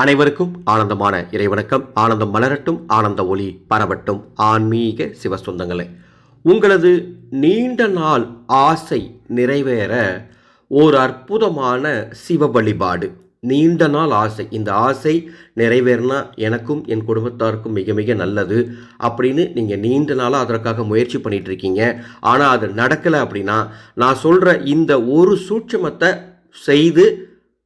அனைவருக்கும் ஆனந்தமான இறைவணக்கம். ஆனந்தம் மலரட்டும் ஆனந்த ஒளி பரவட்டும். ஆன்மீக சிவ சொந்தங்களே உங்களது நீண்ட நாள் ஆசை நிறைவேற ஓர் அற்புதமான சிவ வழிபாடு. நீண்ட நாள் ஆசை. இந்த ஆசை நிறைவேறினா எனக்கும் என் குடும்பத்தாருக்கும் மிக மிக நல்லது அப்படின்னு நீங்கள் நீண்ட நாளாக அதற்காக முயற்சி பண்ணிகிட்ருக்கீங்க இருக்கீங்க ஆனால் அது நடக்கலை அப்படின்னா நான் சொல்கிற இந்த ஒரு சூட்சமத்தை செய்து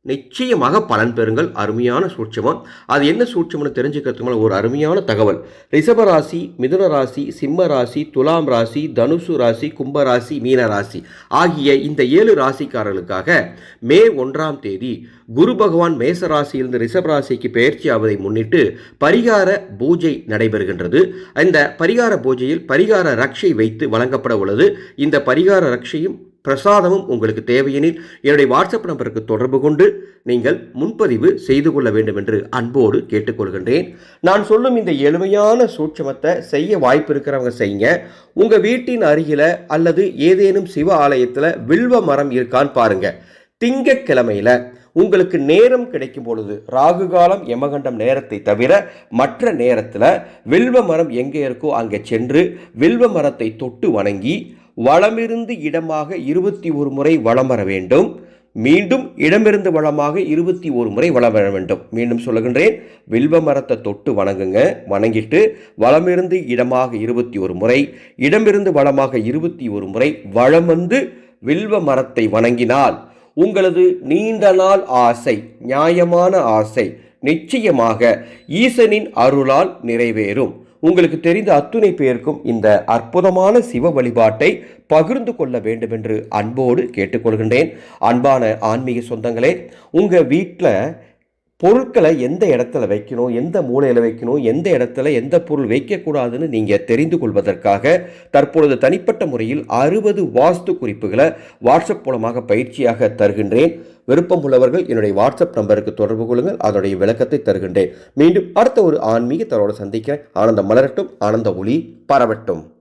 நிச்சயமாக பலன் பெறுங்கள். அருமையான சூட்சமம். அது என்ன சூட்சம்னு தெரிஞ்சுக்கிறதுக்கு ஒரு அருமையான தகவல். ரிஷபராசி மிதுன ராசி சிம்ம ராசி துலாம் ராசி தனுசு ராசி கும்ப ராசி மீன ராசி ஆகிய இந்த ஏழு ராசிக்காரர்களுக்காக மே ஒன்றாம் தேதி குரு பகவான் மேச ராசியிலிருந்து ரிஷப ராசிக்கு பயிற்சி ஆவதை முன்னிட்டு பரிகார பூஜை நடைபெறுகின்றது. இந்த பரிகார பூஜையில் பரிகார ரக்ஷை வைத்து வழங்கப்பட உள்ளது. இந்த பரிகார ரக்ஷையும் பிரசாதமும் உங்களுக்கு தேவையெனில் என்னுடைய வாட்ஸ்அப் நம்பருக்கு தொடர்பு கொண்டு நீங்கள் முன்பதிவு செய்து கொள்ள வேண்டும் என்று அன்போடு கேட்டுக்கொள்கின்றேன். நான் சொல்லும் இந்த எளிமையான சூட்சமத்தை செய்ய வாய்ப்பு இருக்கிறவங்க செய்யுங்க. உங்கள் வீட்டின் அருகில் அல்லது ஏதேனும் சிவ ஆலயத்தில் வில்வ மரம் இருக்கான்னு பாருங்க. திங்கக்கிழமையில் உங்களுக்கு நேரம் கிடைக்கும் பொழுது ராகு காலம் யமகண்டம் நேரத்தை தவிர மற்ற நேரத்தில் வில்வ மரம் எங்கே இருக்கோ அங்கே சென்று வில்வ மரத்தை தொட்டு வணங்கி வளமிருந்து இடமாக இருபத்தி ஒரு முறை வளம் வர வேண்டும். மீண்டும் இடமிருந்து வளமாக இருபத்தி ஒரு முறை வளம் வர வேண்டும். மீண்டும் சொல்லுகின்றேன் வில்வ மரத்தை தொட்டு வணங்குங்க. வணங்கிட்டு வளமிருந்து இடமாக இருபத்தி ஒரு முறை இடமிருந்து வளமாக இருபத்தி ஒரு முறை வளம் வந்து வில்வ மரத்தை வணங்கினால் உங்களது நீண்ட நாள் ஆசை நியாயமான ஆசை நிச்சயமாக ஈசனின் அருளால் நிறைவேறும். உங்களுக்கு தெரிந்த அத்துணை பேருக்கும் இந்த அற்புதமான சிவ வழிபாட்டை பகிர்ந்து கொள்ள வேண்டும் என்று அன்போடு கேட்டுக்கொள்கின்றேன். அன்பான ஆன்மீக சொந்தங்களே உங்கள் வீட்டில் பொருட்களை எந்த இடத்துல வைக்கணும் எந்த மூலையில் வைக்கணும் எந்த இடத்துல எந்த பொருள் வைக்கக்கூடாதுன்னு நீங்கள் தெரிந்து கொள்வதற்காக தற்பொழுது தனிப்பட்ட முறையில் அறுபது வாஸ்து குறிப்புகளை வாட்ஸ்அப் மூலமாக பயிற்சியாக தருகின்றேன். விருப்பம் உள்ளவர்கள் என்னுடைய வாட்ஸ்அப் நம்பருக்கு தொடர்பு கொள்ளுங்கள். அதனுடைய விளக்கத்தை தருகின்றேன். மீண்டும் அடுத்த ஒரு ஆன்மீக தரோடு சந்திக்கிறேன். ஆனந்தம் மலரட்டும். ஆனந்த ஒளி பரவட்டும்.